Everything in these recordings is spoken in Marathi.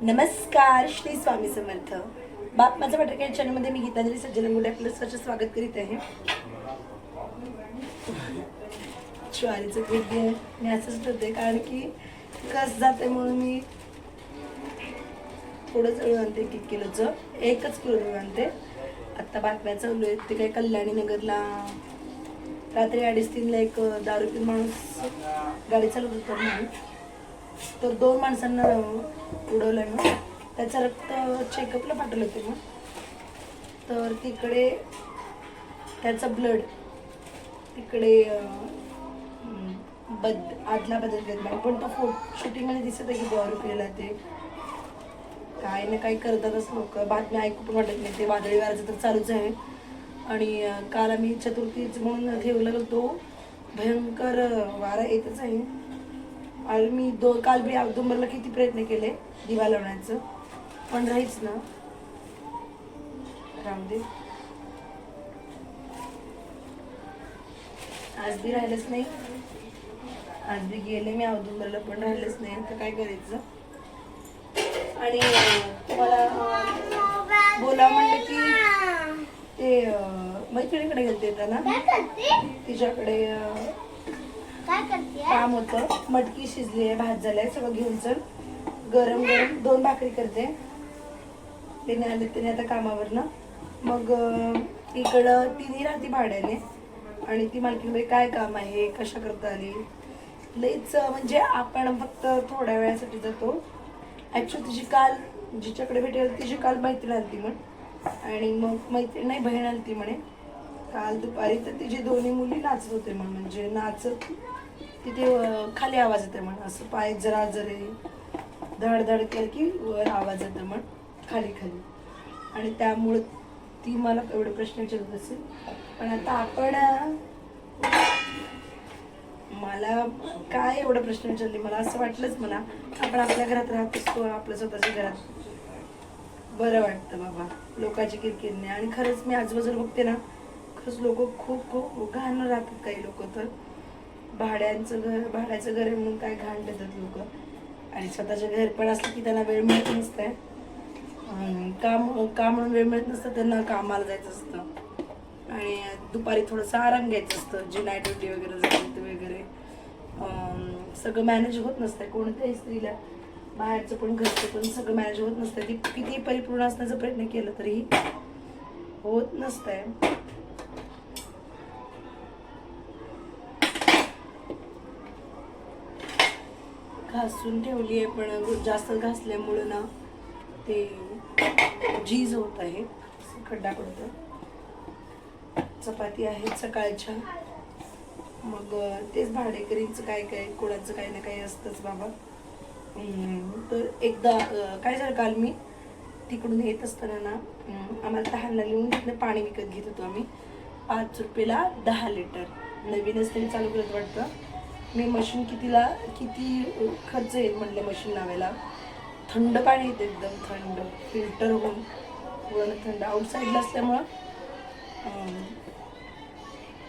नमस्कार श्री स्वामी समर्थ. बाप माझा बटाका चॅनलमध्ये मी गीतांजली सज्जन मुले आपलं स्वच्छ स्वागत करीत आहे. ज्वारीचं पीठ मी असंच ठेवते कारण की कस जाते म्हणून मी थोडं दळून आणते एक किलोचं. एकच किलो दळून आणते. आत्ता बातम्या चालू आहेत ते काही कल्याणी नगरला. रात्री अडीच तीनला एक दारू पिऊन माणूस गाडी चालवत होता म्हणून. तर दोन माणसांना उडवलं ना. त्याचं रक्त चेकअपला पाठवलं होते मग तर तिकडे त्याचं ब्लड तिकडे बद आदला बदल देत नाही. पण तो फो शूटिंगमध्ये दिसत आहे की दारू पिलेला ते. काय ना काय करतातच लोक. बातम्या ऐकू पण वाटत नाही. ते वादळी वाराचं तर चालूच आहे. आणि काल आम्ही चतुर्थीच म्हणून ठेवलं तो. भयंकर वारा येतच आहे. आणि मी दो काल मी औदुंबरला किती प्रयत्न केले दिवा लावण्याचं. पण राहीच ना. राहू दे. आज बी राहिलंच नाही. आज बी गेले मी औदुंबरला पण राहिलंच नाही. आता काय करायचं? आणि तुम्हाला बोला म्हणलं की ते मैत्रिणीकडे गेलते ना? तिच्याकडे काय करते काम होतं. मटकी शिजली आहे भात झालाय सगळं घेऊन चल. गरम गरम दोन भाकरी करते. तिने आले तिने आता कामावरनं. मग इकडं तिने राहते भाड्याने. आणि ती मालकीबाई काय काम आहे? कशा करता आली? लईच म्हणजे आपण फक्त थोड्या वेळासाठी जातो. ऍक्च्युअली तिची काल जिच्याकडे भेटेल तिची काल मैत्रीण आली म्हण. आणि मग मैत्रीण नाही बहीण आली म्हणे. काल दुपारी तर तिची दोन्ही मुली नाचत होते म्हण म्हणजे नाचत तिथे खाली आवाज येते म्हण असं पाय जरा जरे धड धड केलं की वर आवाज येतो म्हण खाली खाली. आणि त्यामुळं ती मला एवढे प्रश्न विचारत असेल. पण आता आपण मला काय एवढं प्रश्न विचारले? मला असं वाटलंच मला आपण आपल्या घरात राहत असतो आपल्या स्वतःच्या घरात. बरं वाटतं बाबा लोकांची किरकिरने आणि खरंच मी आजूबाजूला बघते ना खरंच लोक खूप खूप घाण राहतात काही लोक तर. भाड्यांचं घर भाड्याचं घर आहे म्हणून काय घाण देतात लोक. आणि स्वतःचं घर पण असलं की त्यांना वेळ मिळत नसतंय काम काम म्हणून वेळ मिळत नसतं त्यांना कामाला जायचं असतं. आणि दुपारी थोडंसं आराम घ्यायचं असतं जे नाईट ड्युटी वगैरे जाईल ते वगैरे. सगळं मॅनेज होत नसतं कोणत्याही स्त्रीला. बाहेरचं पण घरचं पण सगळं मॅनेज होत नसतं ती किती परिपूर्ण असण्याचा प्रयत्न केला तरीही होत नसतंय. घासून ठेवली आहे पण जास्त घासल्यामुळं ना ते झीज होत आहे. खड्डा पडतो चपाती आहेत सकाळच्या. मग तेच भाडेकरींचं काय काय कोणाचं काही ना काही असतंच बाबा. तर एकदा काय झालं काल मी तिकडून येत असताना ना आम्हाला तहानला लिहून तिथनं पाणी विकत घेत होतो आम्ही. पाच रुपयाला दहा लिटर. नवीनच तरी चालू करत वाटतं. मी मशीन कितीला किती खर्च येईल म्हणले मशीन लावायला? थंड पाणी येतं एकदम थंड फिल्टर होऊन पूर्ण थंड. आउटसाईडला असल्यामुळं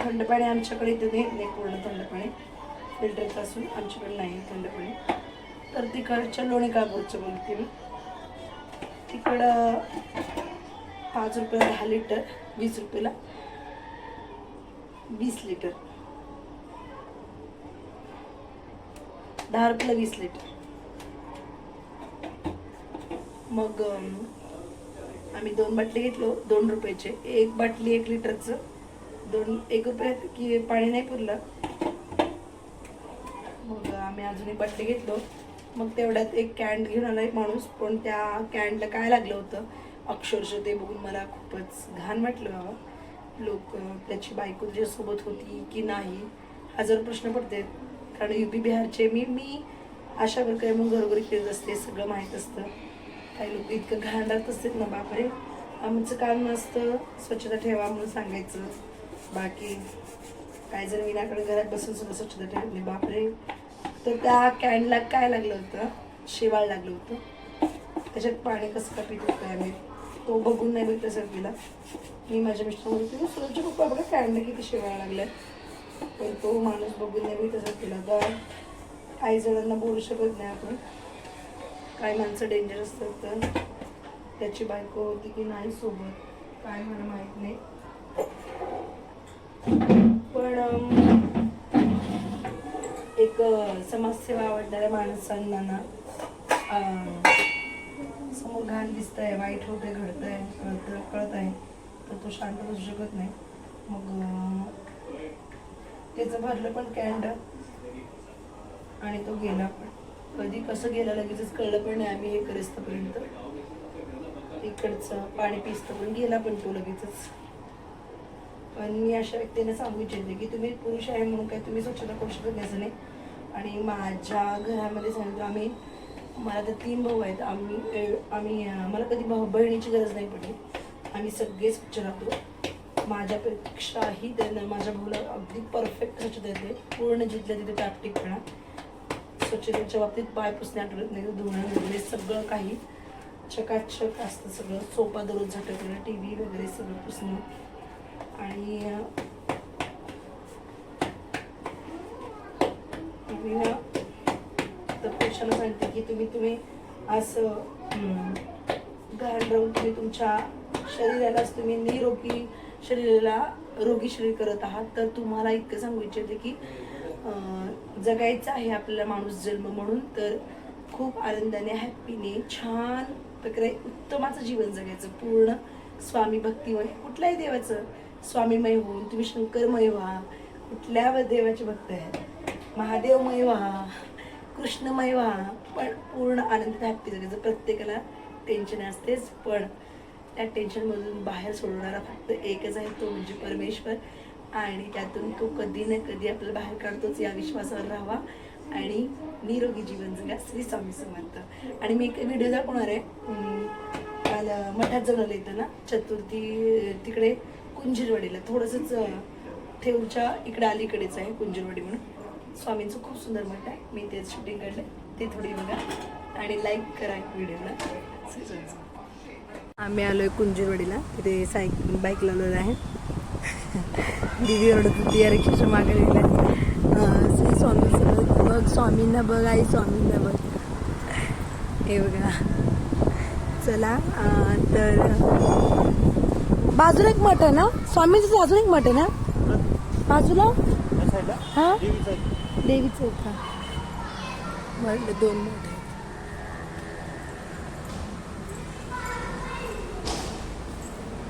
थंड पाणी आमच्याकडे इथे देत नाही पूर्ण थंड पाणी. फिल्टरचं असून आमच्याकडे नाही थंड पाणी. तर तिकडच्या लोणी कापूरचं बोलते मी. तिकडं पाच रुपये दहा लिटर वीस रुपयाला. वीस लिटर. दहा रुपयाला वीस लिटर. मग आम्ही दोन बाटली घेतलो दोन रुपयाचे. एक बाटली एक लिटरचं. दोन एक रुपयात की पाणी नाही पुरलं. मग आम्ही अजून एक बाटली घेतलो. मग तेवढ्यात एक कॅन्ड घेऊन आला एक माणूस पण त्या कॅन्डला काय लागलं होतं? अक्षरशः ते बघून मला खूपच घाण वाटलं बाबा. लोक त्याची बायको तुझ्यासोबत होती की नाही? हा जर प्रश्न पडते कारण यू पी बिहारचे मी मी अशा प्रकारे मग घरोघरी खेळत असते सगळं माहीत असतं. काही लोक इतकं घाण राहत असतात ना बापरे. आमचं काम नसतं स्वच्छता ठेवा म्हणून सांगायचं. बाकी काय जर विनाकडे घरात बसून सुद्धा स्वच्छता ठेवली बापरे. तर त्या कॅनला काय लागलं होतं? शेवाळ लागलं होतं. त्याच्यात पाणी कसं का पित होतं आम्ही तो बघून नाही बघितलं सर तिला मी माझ्या मिस्टर म्हणते सुरजच्या पप्पा बघा कॅनला किती शेवाळ लागल्या. पण तो माणूस बघून नाही बघितलं सर तिला. तर काही जणांना बोलू शकत नाही आपण. काय माणसं डेंजर असतात तर त्याची बायको होती की नाही सोबत काय मला माहीत नाही. पण एक समाजसेवा आवडणाऱ्या माणसांना ना समोर घाण दिसत आहे वाईट होते घडत आहे कळत आहे तर तो शांत बसू शकत नाही. मग त्याचं भरलं पण कॅन्ड आणि तो गेला पण. कधी कसं गेला लगेचच कळलं पण नाही आम्ही हे करेस्तपर्यंत इकडचं पाणी पिसतं पण गेला पण तो लगेचच. पण मी अशा व्यक्तीने सांगू इच्छिते की तुम्ही पुरुष आहे म्हणून काय तुम्ही स्वच्छता करू शकत नाही नाही. आणि माझ्या घरामध्ये सांगितलं आम्ही मला तर तीन भाऊ आहेत. आम्ही आम्ही मला कधी भाऊ बहिणीची गरज नाही पडली. आम्ही सगळे स्वच्छ राहतो माझ्यापेक्षाही त्यांना माझ्या भाऊला अगदी परफेक्ट स्वच्छता देते पूर्ण जिथल्या तिथे टापटीकपणा स्वच्छतेच्या बाबतीत पाय पुसणे आठवत नाही धुणं वगैरे सगळं काही. चकाचक असतं सगळं. सोपा दररोज झटकणं टी व्ही वगैरे सगळं पुसणं. आणि अं, तर सांगते की तुम्ही तुम्ही असं घाण राहून तुम्ही तुमच्या शरीरालाच तुम्ही निरोगी शरीराला रोगी शरीर करत आहात तर तुम्हाला इतकं सांगू इच्छिते की जगायचं आहे आपल्याला माणूस जन्म म्हणून तर खूप आनंदाने हॅपीने छान प्रकारे उत्तमाचं जीवन जगायचं. पूर्ण स्वामी भक्तिमय कुठल्याही देवाचं स्वामीमय होऊन तुम्ही शंकरमय व्हा कुठल्या देवाचे भक्त आहेत महादेवमय व्हा कृष्णमय व्हा पण पूर्ण आनंद हॅपी जगायचं. प्रत्येकाला टेन्शन असतेच पण त्या टेन्शनमधून बाहेर सोडणारा फक्त एकच आहे तो म्हणजे परमेश्वर. आणि त्यातून तो कधी ना कधी आपल्याला बाहेर काढतोच या विश्वासावर राहावा. आणि निरोगी जीवन जगा श्री स्वामी समर्थ. आणि मी एक व्हिडिओ दाखवणार आहे. काल मठात जवळ येतं ना चतुर्थी तिकडे कुंजीरवाडीला. थोडंसंच ठेऊच्या इकडे अलीकडेच आहे कुंजीरवाडी म्हणून. स्वामींचं खूप सुंदर मठ आहे. मी ते शूटिंग काढलं ते थोडी बघा. आणि लाईक करा व्हिडिओला श्री स्वामी आम्ही आलोय कुंजीरवाडीला. तिथे सायकल बाईक लावलेलं आहे. दिदी ओरडत होती या रिक्षाच्या मागे स्वामी बघ स्वामींना बघ आई स्वामींना बघ. हे बघा. चला तर बाजूला एक मठ आहे ना? स्वामींचं अजून एक मठ आहे ना? बाजूला? हा? देवीचं आहे का दोन मठ आहे हे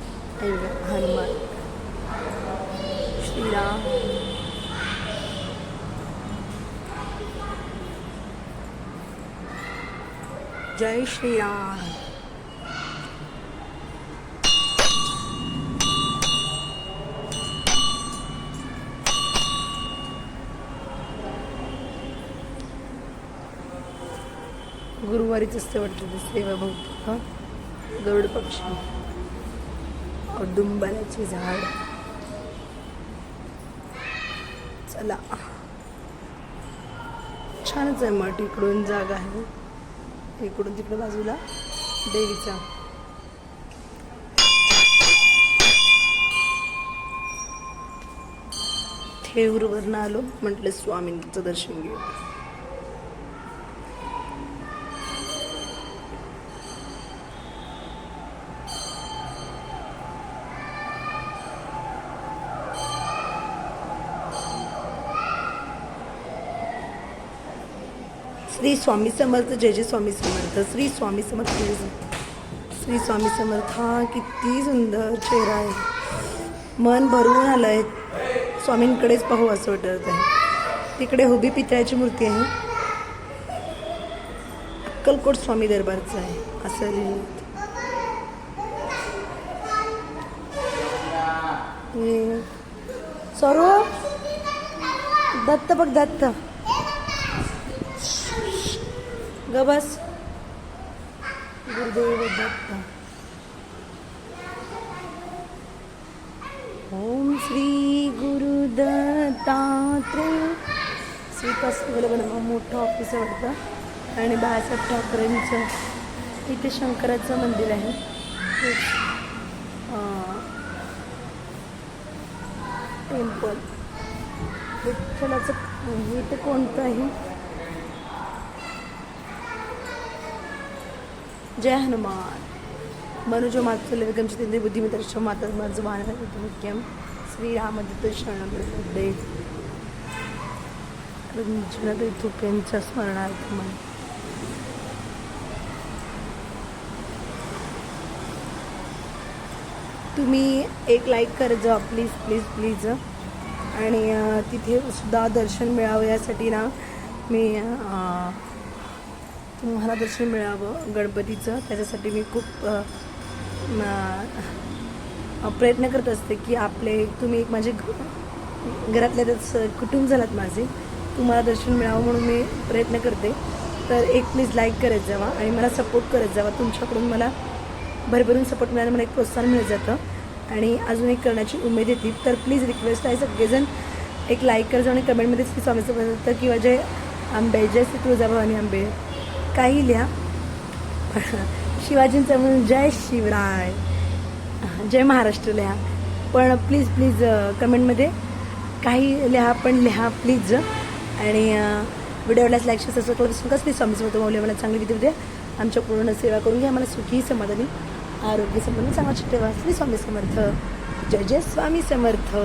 बघा, हनुमान. श्रीराम. जय श्रीराम. गुरुवारीच असते वाटतं ते सेवा बहुतेक हा? गरुड पक्षी. औदुंबराचे झाड. चला. छानच आहे मठ इकडून जागा आहे. इकडून तिकडे बाजूला देवीचा. ठेऊरवरनं आलो म्हटलं स्वामींचं दर्शन घेऊ श्री स्वामी समर्थ जय जय स्वामी समर्थ श्री स्वामी समर्थ जय श्री स्वामी समर्थ हा किती सुंदर चेहरा आहे. मन भरून आलं आहे स्वामींकडेच पाहू असं वाटत आहे. तिकडे हुबी पितळ्याची मूर्ती आहे. अक्कलकोट स्वामी दरबारचं आहे. असं लिहिलं सर्व दत्त बघ दत्त. ग बस. गुरुदेव दत्त. ओम श्री गुरु दत्तात्रय श्री कसं मोठं ऑफिस आहे वाटतं. आणि बाळासाहेब ठाकरेंचं इथे शंकराचं मंदिर आहे. टेम्पल विठ्ठलाचं इथे कोणतं आहे जय हनुमान। मनुजो मातुल विगमची तिंद्री माता माझं वाहन मुख्यम। श्रीरामदत्त शरणमध्ये रंजनाताई स्मरणार्थ मन। तुम्ही एक लाईक करत जा प्लीज प्लीज प्लीज आणि तिथे सुद्धा दर्शन मिळावं यासाठी ना मी तुम्हाला दर्शन मिळावं गणपतीचं त्याच्यासाठी मी खूप प्रयत्न करत असते की आपले तुम्ही एक माझे घ- घरातले कुटुंब झालात माझे तुम्हाला दर्शन मिळावं म्हणून मी प्रयत्न करते. तर एक प्लीज लाईक करत जावा आणि मला सपोर्ट करत जावा. तुमच्याकडून मला भरभरून सपोर्ट मिळाला मला एक प्रोत्साहन मिळत जातं. आणि अजून एक करण्याची उमेद येते. तर प्लीज रिक्वेस्ट आहे सगळेजण एक लाईक करजा आणि कमेंटमध्येच की स्वामी समर्थ किंवा माझे आंबे जय श्री तुळजाभवानी आंबे काही लिहा शिवाजींचं म्हणून जय शिवराय. जय महाराष्ट्र लिहा पण प्लीज प्लीज कमेंटमध्ये काही लिहा पण लिहा प्लीज आणि व्हिडिओला लाईक शेअर सबस्क्राईब करून विसरू नका स्वामी समर्थ माऊली मला चांगली विधी द्या आमच्या पूर्ण सेवा करून घ्या. मला सुखी समाधानी आरोग्य संबंधी चांगला ठेवा. श्री स्वामी समर्थ. जय जय स्वामी समर्थ.